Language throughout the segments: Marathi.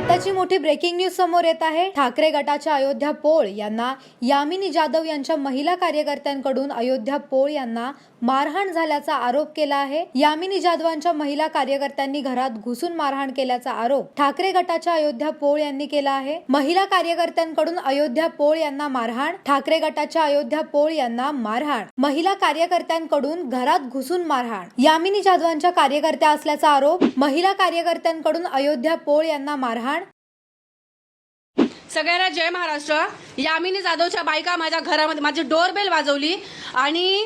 आताची मोठी ब्रेकिंग न्यूज समोर येत आहे. ठाकरे गटाच्या अयोध्या पोळ यांना यामिनी जाधव यांच्या महिला कार्यकर्त्यांकडून अयोध्या पोळ यांना मारहाण झाल्याचा आरोप केला आहे. यामिनी जाधवांच्या महिला कार्यकर्त्यांनी घरात घुसून मारहाण केल्याचा आरोप ठाकरे गटाच्या अयोध्या पोळ यांनी केला आहे. महिला कार्यकर्त्यांकडून अयोध्या पोळ यांना मारहाण ठाकरे गटाच्या अयोध्या पोळ यांना मारहाण महिला कार्यकर्त्यांकडून घरात घुसून मारहाण. यामिनी जाधवांच्या कार्यकर्त्या असल्याचा आरोप महिला कार्यकर्त्यांकडून अयोध्या पोळ यांना मारहाण. सगळ्यांना जय महाराष्ट्र. यामिनी जाधवच्या बायका माझ्या घरामध्ये माझी डोरबेल वाजवली आणि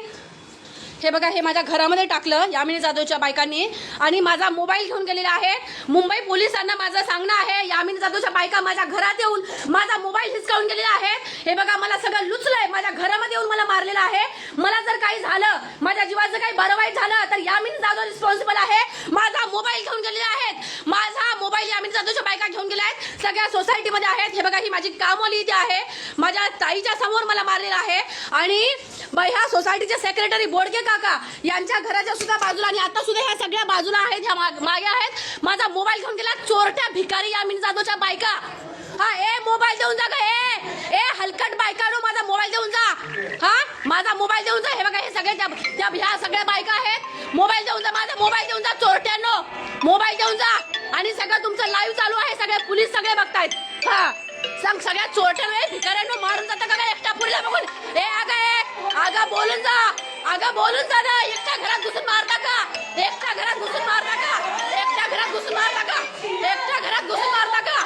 हे बघा हे माझ्या घरामध्ये टाकलं यामिनी जाधवच्या बायकांनी. आणि माझा मोबाईल घेऊन गेलेला आहे. मुंबई पोलिसांना माझं सांगणं आहे यामिनी जाधवच्या बायका माझ्या घरात येऊन माझा मोबाईल हिसकावून गेलेला आहे. हे बघा मला सगळं लुचलंय. माझ्या घरामध्ये येऊन मला मारलेलं आहे. मला जर काही झालं माझ्या जीवाचं काही बरं वाईट झालं तर यामिनी जाधव रिस्पॉन्सिबल आहे. माझा मोबाईल घेऊन गेलेला आहेत. माझा मोबाईल यामिनी जाधवच्या बायका घेऊन गेल्या आहेत. सगळ्या सोसायटीमध्ये आहेत. हे बघा ही माझी कामवाली इथे आहे. माझ्या ताईच्या समोर मला मारलेलं आहे. आणि ब- ह्या सोसायटीचे सेक्रेटरी बोडके काका यांच्या घराच्या सुद्धा बाजूला आणि आता सुद्धा ह्या सगळ्या बाजूला आहेत ह्या मागे आहेत. माझा मोबाईल घेऊन गेला चोरट्या भिकारी यामिनी जाधवच्या बायका. हा ए मोबाईल देऊन जा ग ए. ए हलकट बायकाडू माझा मोबाईल देऊन जा. हा? माझा मोबाईल देऊन जा. हे बघा हे सगळे त्या ह्या सगळ्या बायका आहेत. मोबाईल देऊन जा माझा मोबाईल देऊन जा चोरट्यांनो. मोबाईल देऊन जा. आणि सगळं तुमचं लाईव्ह चालू आहे सगळे पोलीस सगळे बघतायत. हा. सांग सगळ्या चोरट्या भिकाऱ्यांना मारून जाता का काय एकट्या पुरीला बघून? ए अगं आगा बोलून जा. आगा बोलून जा ना एकट्या घरात घुसून मारता का? एकट्या घरात घुसून मारता का? एकट्या घरात घुसून मारता का? एकट्या घरात घुसून मारता का?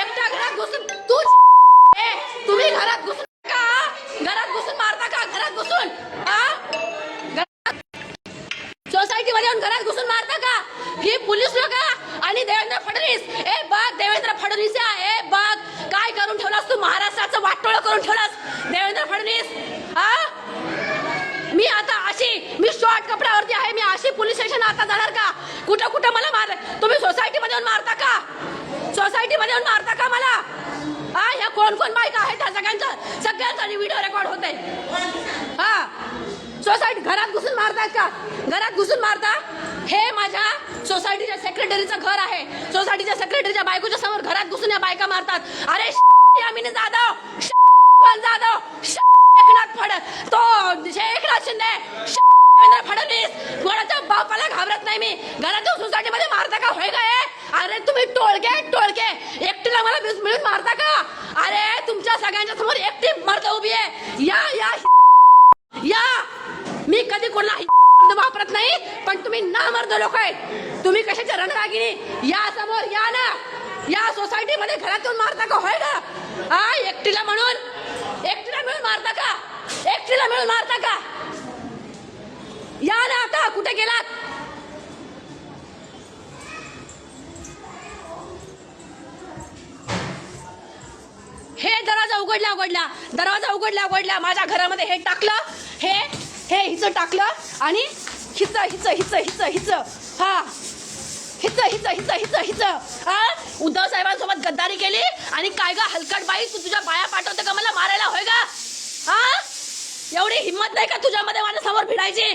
एकट्या घरात घुसून तू तुम्ही घरात घुसून का? घरात घुसून मारता का? घरात घुसून? सोसायटी मध्ये येऊन घरात घुसून मारता का? ही पोलीस लोक आणि देवेंद्र फडणवीस. ए बघ देवेंद्र फडणवीस ए बघ. काय करून ठेवलास तू? महाराष्ट्राचं वाटोळ करून ठेवलास. देवेंद्र फडणवीस. हा मी आता अशी मी शॉर्ट कपड्यावरती आहे मी अशी पोलीस स्टेशन आता जाणार का? कुठं कुठं मला मार तुम्ही सोसायटीमध्ये येऊन मारता का? सोसायटीमध्ये येऊन मारता का मला? हा ह्या कोण कोण बायका आहेत? त्या सगळ्यांचा व्हिडिओ रेकॉर्ड होते हा. सोसायटी घरात घुसून मारतात का? घरात घुसून मारता? हे माझ्या सोसायटीच्या सेक्रेटरीचं घर आहे. सोसायटीच्या सेक्रेटरीच्या बायकोच्या समोर घरात घुसून या बायका मारतात. अरे यामिनी जाधव! कोण जाधव एकनाथ फड तो एकनाथ शिंदे देवेंद्र फडणवीस कोणाच्या बापाला घाबरत नाही मी. घरातून सोसायटी मध्ये मारता का? होय गए अरे तुम्ही टोळके टोळके. एकटीला मला वीस मिळून मारता का? अरे तुमच्या सगळ्यांच्या समोर एकटी मर्द उभी आहे. या या या. मी कधी कोणाला शब्द वापरत नाही पण तुम्ही ना मर्द लोक आहेत. तुम्ही कशाच्या रणरागिणी? या समोर या ना. या सोसायटी मध्ये घरातून मारता का? होय का? हा एकटीला म्हणून. एकटीला मिळून मारता का? एकटीला मिळून मारता का? कुठे गेलात? हे दरवाजा उघडला उघडला. दरवाजा उघडला उघडला. माझ्या घरामध्ये हे टाकलं. हे हे हिचं टाकलं. आणि हिचं हिचं हिचं हिचं हिचं. हा. हिच हिच हिच हिच हिच. हा उद्धव साहेबांसोबत गद्दारी केली. आणि काय ग हलकट बाई तू तुझ्या बाया पाठवते का मला मारायला? होय का हा एवढी हिंमत नाही का तुझ्यामध्ये माझ्यासमोर भिडायची?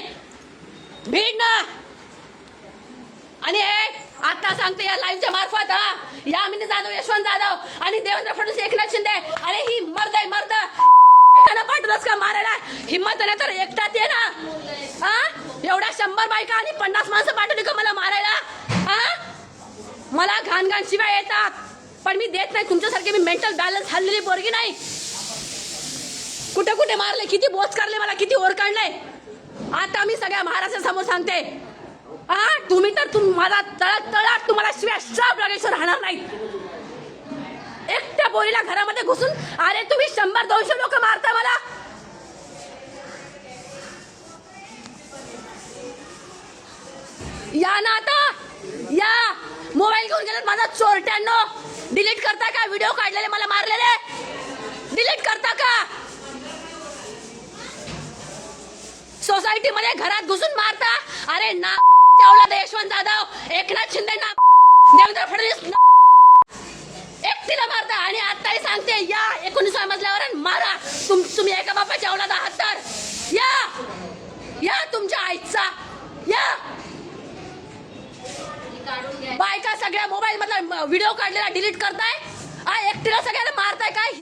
भीड ना आणि आता सांगते या लाईव्हच्या मार्फत हा. या अमिनी जाधव यशवंत जाधव आणि देवेंद्र फडणवीस एकनाथ शिंदे. अरे ही मर्द आहे मर्द. पाठवलंच पाठवलंस का मारायला. हिंमत नाही तर एकटाच ये ना. हा? एवढ्या शंभर बायका आणि पन्नास माणसं पाठवली का मला मारायला. हा? मला घाण घाण शिवाय येतात. पण मी देत नाही. तुमच्यासारखे मी मेंटल बॅलन्स हल्लेली पोरगी नाही. कुठे कुठे मारले किती बोच काढले मला किती ओर काढले. आता मी सगळ्या महाराष्ट्रासमोर सांगते. हा तुम्ही तर तुम माझा तळात तळात तुम्हाला शिवाय श्राप लागेश्वर राहणार नाही एकट्या पोरीला घरामध्ये घुसून अरे तुम्ही शंभर दोनशे लोक मारता मला. या ना आता. या. मोबाईल घेऊन गेलात माझा चोरट्यांनो. डिलीट करता का? व्हिडिओ काढलेले मला मारलेले. डिलीट करता का? सोसायटी मध्ये घरात घुसून मारता? अरे ना चावला यशवंत जाधव एकनाथ शिंदे ना देवेंद्र फडणवीस एकटीला मारता आणि आताही सांगते या एकोणीसव्या मजल्यावर आणि मारा. तुम तुम्ही एका बापाच्या औलाद आहात तर या या तुमच्या आईचा. या. बायका सगळ्या मोबाईल मधला व्हिडिओ काढलेला डिलीट करताय. हा एकटीला सगळ्याला मारताय काय?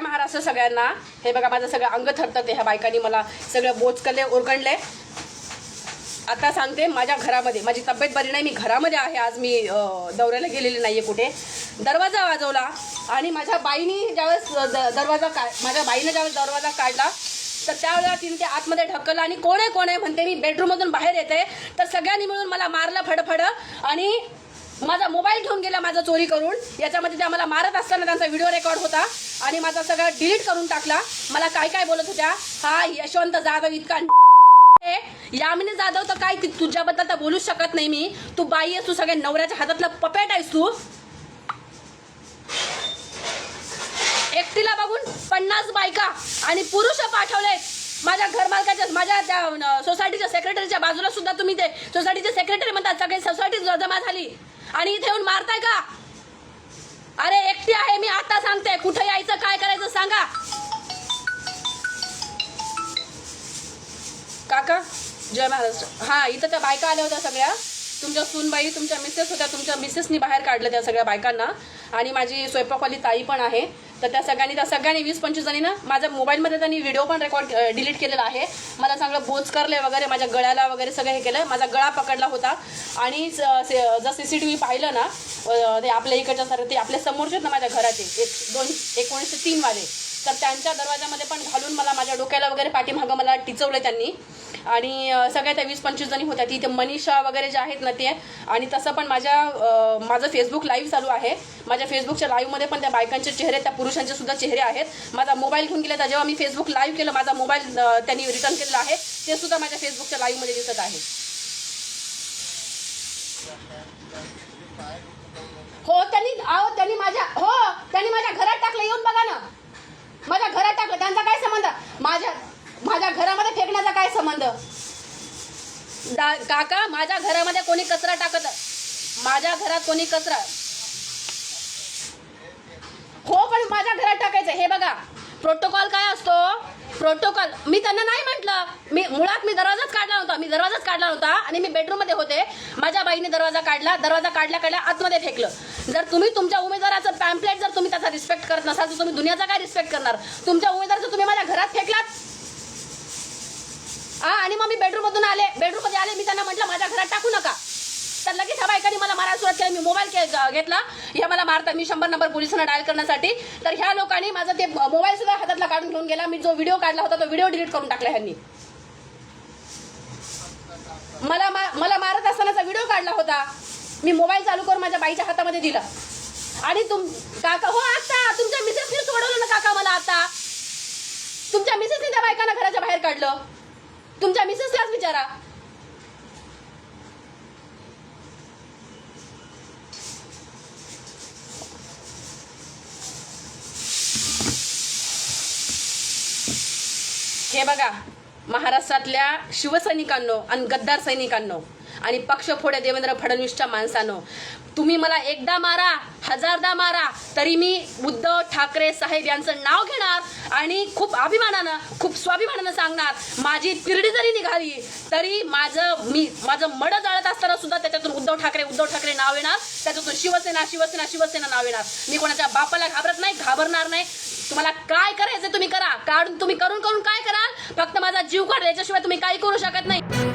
जय महाराष्ट्र सगळ्यांना? हे बघा माझं सगळं अंग थरथरते ह्या बायकांनी मला सगळं बोचकले ओरगणले. आता सांगते माझ्या घरामध्ये माझी तब्येत बरी नाही मी घरामध्ये आहे आज मी दौऱ्याला गेलेली नाहीये कुठे. दरवाजा वाजवला आणि माझ्या बाईनी ज्यावेळेस दरवाजा का माझ्या बाईने ज्यावेळेस दरवाजा काढला तर त्यावेळेला तिने ते आतमध्ये ढकललं आणि कोण आहे कोण आहे म्हणते मी बेडरूममधून बाहेर येते. तर सगळ्यांनी मिळून मला मारलं फडफड आणि माझा मोबाईल घेऊन गेला माझा चोरी करून. याच्यामध्ये ते मला मारत असताना त्यांचा व्हिडिओ रेकॉर्ड होता आणि माझा सगळा डिलीट करून टाकला. मला काय काय बोलत होत्या? हा यशवंत जाधव इतका यामिनी जाधव तर काय तुझ्याबद्दल तर बोलूच शकत नाही मी. तू बाई आहेस तू सगळ्या नवऱ्याच्या हातातला पपेट आहेस तू. एकटीला बघून पन्नास बायका आणि पुरुष पाठवलेत. माझ्या घरमालकाच्या माझ्या त्या सोसायटीच्या सेक्रेटरीच्या बाजूला सुद्धा तुम्ही ते सोसायटीचे सेक्रेटरी म्हणतात सगळी सोसायटी जमा झाली. आणि इथे येऊन मारताय का? अरे एकटी आहे मी आता सांगते. कुठे यायचं काय करायचं सांगा. काका जय महाराष्ट्र. हा इथं त्या बायका आल्या होत्या सगळ्या. तुमच्या सूनबाई तुमच्या मिसेस होत्या. तुमच्या मिसेसनी बाहेर काढलं त्या सगळ्या बायकांना. आणि माझी स्वयंपाकवाली ताई पण आहे. तर त्या सगळ्यांनी त्या सगळ्यांनी वीस पंचवीस जणींना माझ्या मोबाईलमध्ये त्यांनी व्हिडिओ पण रेकॉर्ड डिलीट केलेला आहे. मला चांगलं बोच करले वगैरे माझ्या गळ्याला वगैरे सगळं हे केलं. माझा गळा पकडला होता. आणि से- जर सी सी टी व्ही पाहिलं ना ते आपल्या इकडच्या सर ते आपल्या समोरचे ना माझ्या घराचे. एक दोन एकोणीसशे तीनवाले तर त्यांच्या दरवाजामध्ये पण घालून मला माझ्या डोक्याला वगैरे पाठीमागं मला टिचवलं त्यांनी. आणि सगळ्या त्या वीस पंचवीस जणी होत्या. तिथे मनीषा वगैरे जे आहेत ना ते आणि तसं पण माझ्या माझं फेसबुक लाईव्ह चालू आहे. माझ्या फेसबुकच्या लाईव्हमध्ये पण त्या बायकांचे चेहरे त्या पुरुषांचे सुद्धा चेहरे आहेत. माझा मोबाईल घेऊन गेला जेव्हा मी फेसबुक लाईव्ह केलं माझा मोबाईल त्यांनी रिटर्न केलेला आहे. ते सुद्धा माझ्या फेसबुकच्या लाईव्हमध्ये दिसत आहे. हो त्यांनी आहो त्यांनी माझ्या हो त्यांनी माझ्या घरात टाकलं. येऊन बघा ना. माझ्या घरात टाकलं त्यांचा काय संबंध? माझ्या माझ्या घरामध्ये फेकण्याचा काय संबंध? काका माझ्या घरामध्ये कोणी कचरा टाकत माझ्या घरात कोणी कचरा हो पण माझ्या घरात टाकायचं. हे बघा प्रोटोकॉल काय असतो? प्रोटोकॉल मी त्यांना नाही म्हटलं. मी मुळात मी दरवाजाच काढला नव्हता. मी दरवाजाच काढला नव्हता आणि मी बेडरूममध्ये होते. माझ्या बाईने दरवाजा काढला. दरवाजा काढल्या काढल्या आतमध्ये फेकलं. जर तुम्ही तुमच्या उमेदवाराचं पॅम्पलेट जर तुम्ही त्याचा रिस्पेक्ट करत नसाल तर तुम्ही दुनियाचा काय रिस्पेक्ट करणार? तुमच्या उमेदवाराचं तुम्ही माझ्या घरात फेकलात? हा आणि मग मी बेडरूममधून आले. बेडरूममध्ये आले मी त्यांना म्हटलं माझ्या घरात टाकू नका. तर लगेच ह्या बायकांनी मला मारायला सुरुवात केली. मी मोबाईल घेतला. हे मला मारता मी शंभर नंबर पोलिसांना डायल करण्यासाठी. तर ह्या लोकांनी माझा ते मोबाईल सुद्धा हातातला काढून घेऊन गेला. मी जो व्हिडिओ काढला होता तो व्हिडिओ डिलीट करून टाकला ह्यांनी. मला मा- मला मारत असतानाचा व्हिडिओ काढला होता मी मोबाईल चालू करून माझ्या बाईच्या हातामध्ये दिला. आणि तुम काका हो आता. तुमच्या मिसेसने सोडवलं ना काका मला आता. तुमच्या मिसेसने त्या बायकांना घराच्या बाहेर काढलं. तुमच्या मिसेसलाच विचारा हे बघा महाराष्ट्रातल्या शिवसैनिकांनो आणि गद्दार सैनिकांनो आणि पक्ष फोड्या देवेंद्र फडणवीसच्या माणसानं तुम्ही मला एकदा मारा हजारदा मारा तरी मी उद्धव ठाकरे साहेब यांचं नाव घेणार आणि खूप अभिमानानं खूप स्वाभिमानानं सांगणार माझी तिरडी जरी निघाली तरी माझं मी माझं मड जाळत असताना सुद्धा त्याच्यातून उद्धव ठाकरे उद्धव ठाकरे नाव येणार त्याच्यातून शिवसेना शिवसेना शिवसेना नाव येणार. मी कोणाच्या बापाला घाबरत नाही घाबरणार नाही. तुम्हाला काय करायचं तुम्ही करा. काढून तुम्ही करून करून काय कराल? फक्त माझा जीव काढ. याच्याशिवाय तुम्ही काही करू शकत नाही.